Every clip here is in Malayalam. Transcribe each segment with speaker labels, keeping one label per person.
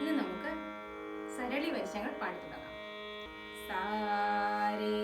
Speaker 1: ഇനി നമുക്ക് സരളി വശങ്ങൾ പാടി തുടങ്ങാം. സാരേ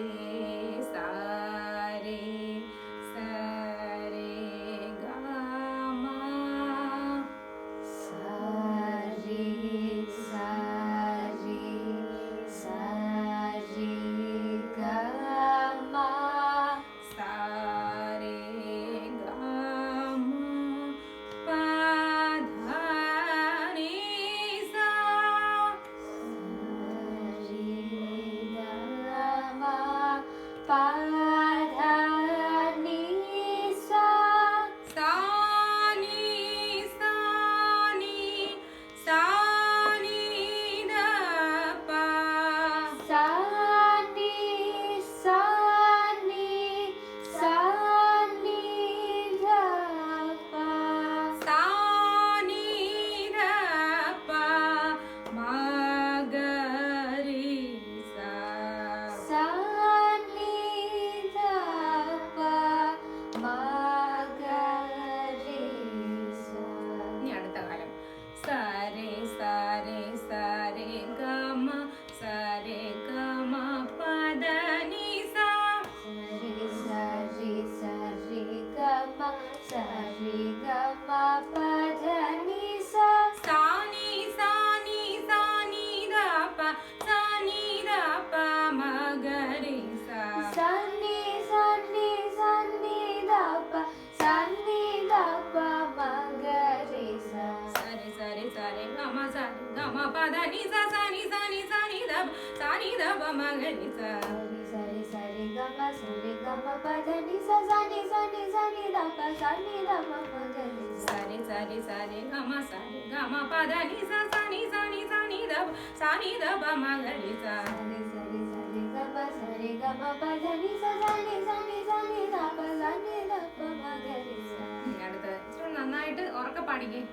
Speaker 1: ഗമ പദനി സാ സാനി സാനി സാനി ദപ സാനി ദപ മഗരി സാ സരി സരി സരി ഗമ സരി ഗമ പദനി സാ
Speaker 2: സന്നി സന്നി സന്നി ദപ സന്നി ദപ മഗരി സാ
Speaker 1: സരി സരി സരി ഗമ സരി ഗമ പദനി സാ സാനി സാനി സാനി ദപ സാനി ദപ മഗരി സാ
Speaker 2: സരി സരി സരി ഗമ സരി ഗമ പദനി സാ സന്നി സന്നി സന്നി ദപ സന്നി ദപ മഗരി സാ
Speaker 1: ഇനി അടുത്തത് ഇച്ചിരി നന്നായിട്ട് ഉറക്കെ പാടിക്കേ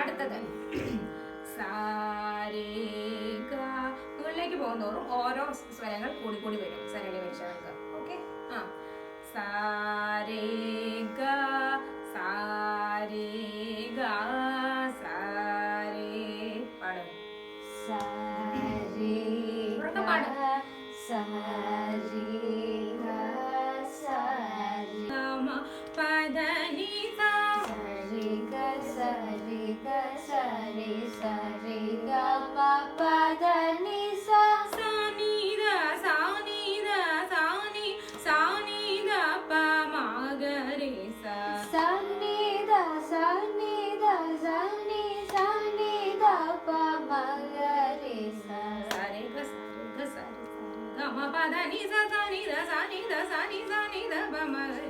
Speaker 1: അടുത്തത് സാരേ ഗ മുകളിലേക്ക് പോകുന്നതോറും ഓരോ സ്വരങ്ങൾ കൂടി കൂടി വരും സരളി വരിശകൾക്ക് ഓക്കെ? ആ. സാരേ ഗ സാരേ. പാടും.
Speaker 2: സാരി
Speaker 1: പാട്.
Speaker 2: സാരി. സാരി
Speaker 1: ഗമ సరిగా పదని సా నీద సా నీద సా నీ సా. నీద ప మాగరే సా సా నీద సా. నీద సా నీ సా నీద
Speaker 2: ప మాగరే సా సరే గ సరే గ సరే గ మ పదని సా సా నీద సా నీద సా నీ సా నీద ప మాగరే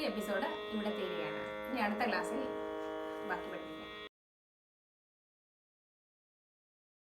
Speaker 1: ഈ എപ്പിസോഡ് ഇവിടെ തീരുകയാണ്. ഇനി അടുത്ത ക്ലാസ്സിൽ ബാക്കി പഠിക്കാം.